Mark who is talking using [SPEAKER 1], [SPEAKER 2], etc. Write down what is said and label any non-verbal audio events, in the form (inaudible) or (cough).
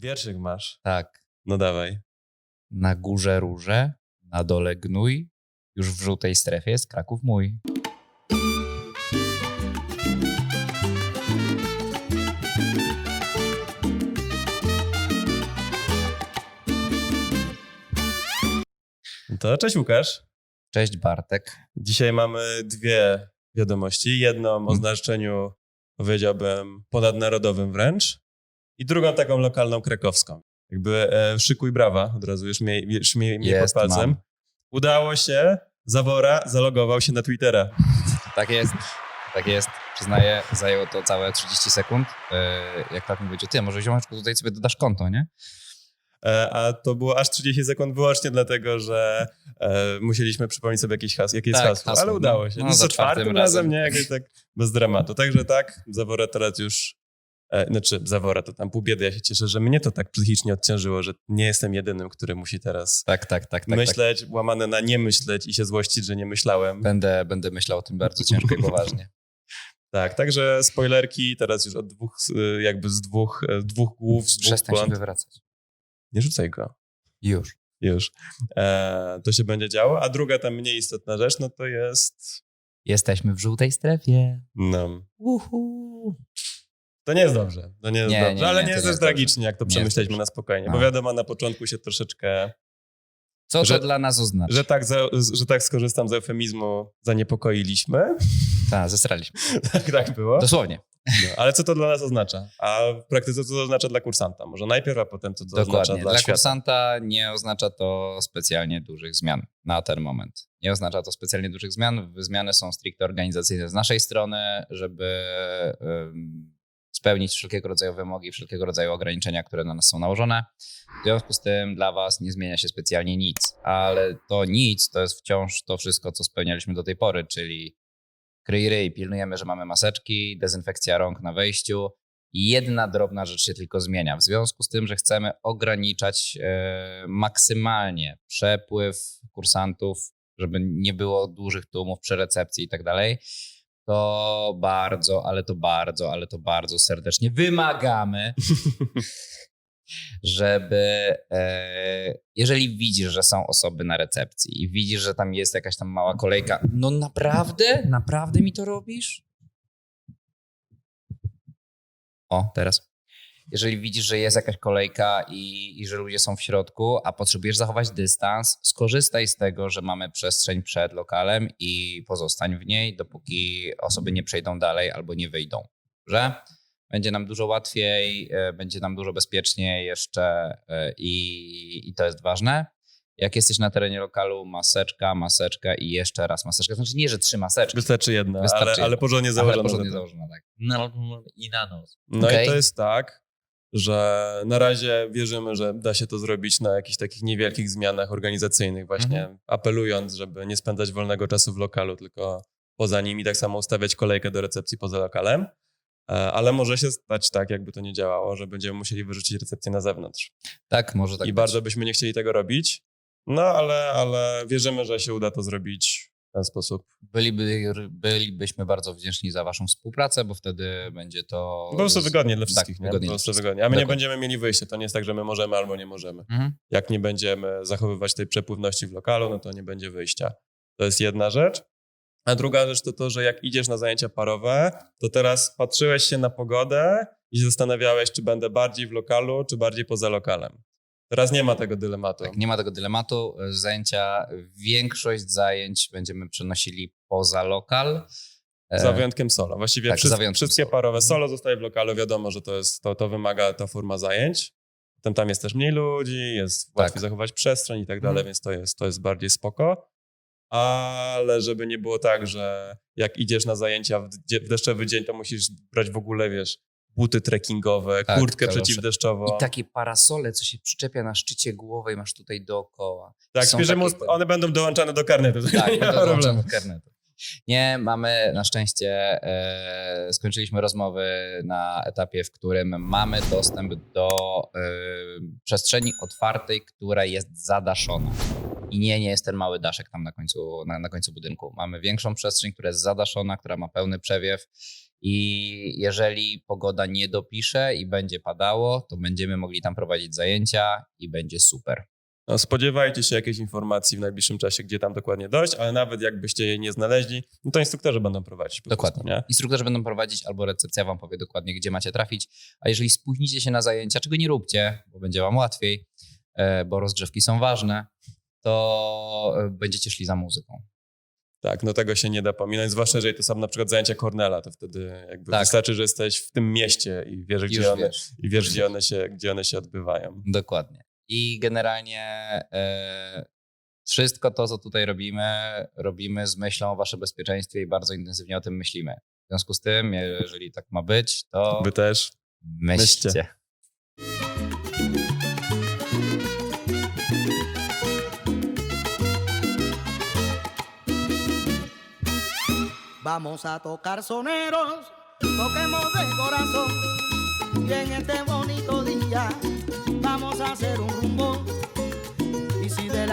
[SPEAKER 1] Wierszyk masz.
[SPEAKER 2] Tak.
[SPEAKER 1] No dawaj.
[SPEAKER 2] Na górze róże, na dole gnój, już w żółtej strefie jest Kraków mój.
[SPEAKER 1] To cześć Łukasz.
[SPEAKER 2] Cześć Bartek.
[SPEAKER 1] Dzisiaj mamy dwie wiadomości. Jedną o znaczeniu, powiedziałbym, ponadnarodowym wręcz i drugą taką lokalną krakowską. Jakby e, szykuj brawa, od razu już miej, już miej, miej pod palcem.
[SPEAKER 2] mam.
[SPEAKER 1] Udało się, Zawora zalogował się na Twittera.
[SPEAKER 2] Tak jest. Tak jest. Przyznaję, zajęło to całe 30 sekund. Yy, jak tak mi będzie, ty, może ziomeczku tutaj sobie dodasz konto, nie?
[SPEAKER 1] E, a to było aż 30 sekund wyłącznie dlatego, że e, musieliśmy przypomnieć sobie jakieś has, jakieś
[SPEAKER 2] Tak,
[SPEAKER 1] hasło,
[SPEAKER 2] hasło,
[SPEAKER 1] ale
[SPEAKER 2] no.
[SPEAKER 1] udało się.
[SPEAKER 2] No,
[SPEAKER 1] No,
[SPEAKER 2] za
[SPEAKER 1] czwartym
[SPEAKER 2] czwartym
[SPEAKER 1] razem,
[SPEAKER 2] razem.
[SPEAKER 1] nie? Jakoś tak bez dramatu. Także tak, Zawora teraz już, e, znaczy Zawora to tam pół biedy, ja się cieszę, że mnie to tak psychicznie odciążyło, że nie jestem jedynym, który musi teraz
[SPEAKER 2] Tak, tak, tak. tak, tak.
[SPEAKER 1] myśleć, łamane na nie myśleć i się złościć, że nie myślałem.
[SPEAKER 2] Będę, będę myślał o tym bardzo ciężko i poważnie. (laughs)
[SPEAKER 1] Tak, także spoilerki teraz już od dwóch, e, jakby z dwóch, e, dwóch głów, z dwóch
[SPEAKER 2] Przestań się
[SPEAKER 1] błąd.
[SPEAKER 2] wywracać.
[SPEAKER 1] Nie rzucaj go.
[SPEAKER 2] Już.
[SPEAKER 1] Już. E, to się będzie działo. A druga, tam mniej istotna rzecz, no to jest.
[SPEAKER 2] Jesteśmy w żółtej strefie.
[SPEAKER 1] No.
[SPEAKER 2] Uhu.
[SPEAKER 1] To nie jest dobrze. To nie jest
[SPEAKER 2] Nie,
[SPEAKER 1] dobrze,
[SPEAKER 2] nie,
[SPEAKER 1] ale
[SPEAKER 2] nie,
[SPEAKER 1] jest też tragicznie, jak to przemyśleliśmy na spokojnie.
[SPEAKER 2] A.
[SPEAKER 1] Bo wiadomo, na początku się troszeczkę,
[SPEAKER 2] Co
[SPEAKER 1] Że-
[SPEAKER 2] to dla nas oznacza?
[SPEAKER 1] że tak, za, że tak skorzystam z eufemizmu, zaniepokoiliśmy.
[SPEAKER 2] Tak, zesraliśmy. (laughs)
[SPEAKER 1] tak, tak było.
[SPEAKER 2] Dosłownie.
[SPEAKER 1] No, ale co to dla nas oznacza? A w praktyce co to oznacza dla kursanta? Może najpierw, a potem co to oznacza
[SPEAKER 2] Dokładnie.
[SPEAKER 1] dla,
[SPEAKER 2] Dla
[SPEAKER 1] świata?
[SPEAKER 2] kursanta nie oznacza to specjalnie dużych zmian na ten moment. Nie oznacza to specjalnie dużych zmian. Zmiany są stricte organizacyjne z naszej strony, żeby spełnić wszelkiego rodzaju wymogi, wszelkiego rodzaju ograniczenia, które na nas są nałożone. W związku z tym dla Was nie zmienia się specjalnie nic, ale to nic to jest wciąż to wszystko, co spełnialiśmy do tej pory, czyli kryj ryj, pilnujemy, że mamy maseczki, dezynfekcja rąk na wejściu, jedna drobna rzecz się tylko zmienia. W związku z tym, że chcemy ograniczać e, maksymalnie przepływ kursantów, żeby nie było dużych tłumów przy recepcji i tak dalej, to bardzo, ale to bardzo, ale to bardzo serdecznie wymagamy, (laughs) żeby e, jeżeli widzisz, że są osoby na recepcji i widzisz, że tam jest jakaś tam mała kolejka, no naprawdę? Naprawdę mi to robisz? O, teraz. Jeżeli widzisz, że jest jakaś kolejka i, i że ludzie są w środku, a potrzebujesz zachować dystans, skorzystaj z tego, że mamy przestrzeń przed lokalem i pozostań w niej, dopóki osoby nie przejdą dalej albo nie wyjdą. Że będzie nam dużo łatwiej, e, będzie nam dużo bezpieczniej jeszcze e, i, i to jest ważne. Jak jesteś na terenie lokalu, maseczka, maseczka i jeszcze raz maseczka. Znaczy nie, że trzy maseczki,
[SPEAKER 1] Wystarczy jedna,
[SPEAKER 2] Wystarczy
[SPEAKER 1] ale, ale
[SPEAKER 2] jedna.
[SPEAKER 1] porządnie
[SPEAKER 2] ale
[SPEAKER 1] założona.
[SPEAKER 2] porządnie
[SPEAKER 1] za to.
[SPEAKER 2] założona, tak. No, I na nos.
[SPEAKER 1] No
[SPEAKER 2] Okej.
[SPEAKER 1] i to jest tak, że na razie wierzymy, że da się to zrobić na jakichś takich niewielkich zmianach organizacyjnych, właśnie
[SPEAKER 2] Mhm.
[SPEAKER 1] apelując, żeby nie spędzać wolnego czasu w lokalu, tylko poza nim i tak samo ustawiać kolejkę do recepcji poza lokalem. E, Ale może się stać tak, jakby to nie działało, że będziemy musieli wyrzucić recepcję na zewnątrz.
[SPEAKER 2] Tak, może tak
[SPEAKER 1] I
[SPEAKER 2] być.
[SPEAKER 1] bardzo byśmy nie chcieli tego robić. No ale, ale wierzymy, że się uda to zrobić w ten sposób.
[SPEAKER 2] Byliby, bylibyśmy bardzo wdzięczni za waszą współpracę, bo wtedy będzie to...
[SPEAKER 1] Po prostu wygodnie dla wszystkich,
[SPEAKER 2] tak,
[SPEAKER 1] nie?
[SPEAKER 2] wygodnie
[SPEAKER 1] Po prostu wygodnie. A my nie będziemy mieli wyjścia. To nie jest tak, że my możemy albo nie możemy.
[SPEAKER 2] Mhm.
[SPEAKER 1] jak nie będziemy zachowywać tej przepływności w lokalu, no to nie będzie wyjścia. To jest jedna rzecz. A druga rzecz to to, że jak idziesz na zajęcia parowe, to teraz patrzyłeś się na pogodę i się zastanawiałeś, czy będę bardziej w lokalu, czy bardziej poza lokalem. Teraz nie ma tego dylematu.
[SPEAKER 2] Tak, nie ma tego dylematu. Zajęcia, większość zajęć będziemy przenosili poza lokal. E,
[SPEAKER 1] Za wyjątkiem solo. Właściwie
[SPEAKER 2] tak,
[SPEAKER 1] wszys-
[SPEAKER 2] za wyjątkiem
[SPEAKER 1] wszystkie
[SPEAKER 2] solo.
[SPEAKER 1] parowe solo zostaje w lokalu. Wiadomo, że to, jest, to, to wymaga ta forma zajęć. Potem tam jest też mniej ludzi, jest łatwiej
[SPEAKER 2] Tak.
[SPEAKER 1] zachować przestrzeń i tak dalej,
[SPEAKER 2] Mhm.
[SPEAKER 1] więc to jest, to jest bardziej spoko. Ale żeby nie było tak, że jak idziesz na zajęcia w deszczowy dzień, to musisz brać w ogóle, wiesz, buty trekkingowe,
[SPEAKER 2] Tak,
[SPEAKER 1] kurtkę przeciwdeszczową.
[SPEAKER 2] I takie parasole, co się przyczepia na szczycie głowy i masz tutaj dookoła.
[SPEAKER 1] tak, świeże
[SPEAKER 2] takie-
[SPEAKER 1] one będą dołączane do karnetu.
[SPEAKER 2] Tak, (laughs)
[SPEAKER 1] nie
[SPEAKER 2] do karnetu. Nie, mamy na szczęście, e, skończyliśmy rozmowy na etapie, w którym mamy dostęp do e, przestrzeni otwartej, która jest zadaszona. I nie, nie jest ten mały daszek tam na końcu, na, na końcu budynku. Mamy większą przestrzeń, która jest zadaszona, która ma pełny przewiew I jeżeli pogoda nie dopisze i będzie padało, to będziemy mogli tam prowadzić zajęcia i będzie super.
[SPEAKER 1] No, spodziewajcie się jakiejś informacji w najbliższym czasie, gdzie tam dokładnie dojść, ale nawet jakbyście jej nie znaleźli, no to instruktorzy będą prowadzić. Po
[SPEAKER 2] Dokładnie.
[SPEAKER 1] Prostu, nie?
[SPEAKER 2] Instruktorzy będą prowadzić albo recepcja wam powie dokładnie, gdzie macie trafić. A jeżeli spóźnicie się na zajęcia, czego nie róbcie, bo będzie wam łatwiej, e, bo rozgrzewki są ważne, to e, będziecie szli za muzyką.
[SPEAKER 1] Tak, no tego się nie da pominąć, zwłaszcza jeżeli to są na przykład zajęcia Cornela, to wtedy jakby
[SPEAKER 2] Tak.
[SPEAKER 1] wystarczy, że jesteś w tym mieście i wiesz,
[SPEAKER 2] Już
[SPEAKER 1] gdzie one,
[SPEAKER 2] wiesz.
[SPEAKER 1] i wiesz gdzie, one się, gdzie one się odbywają.
[SPEAKER 2] Dokładnie. I generalnie e, wszystko to, co tutaj robimy, robimy z myślą o waszym bezpieczeństwie i bardzo intensywnie o tym myślimy. W związku z tym, jeżeli tak ma być, to
[SPEAKER 1] Wy też.
[SPEAKER 2] myślcie.
[SPEAKER 1] myślcie.
[SPEAKER 3] Vamos a tocar soneros, toquemos de corazón. Y en este bonito día vamos a hacer un rumbo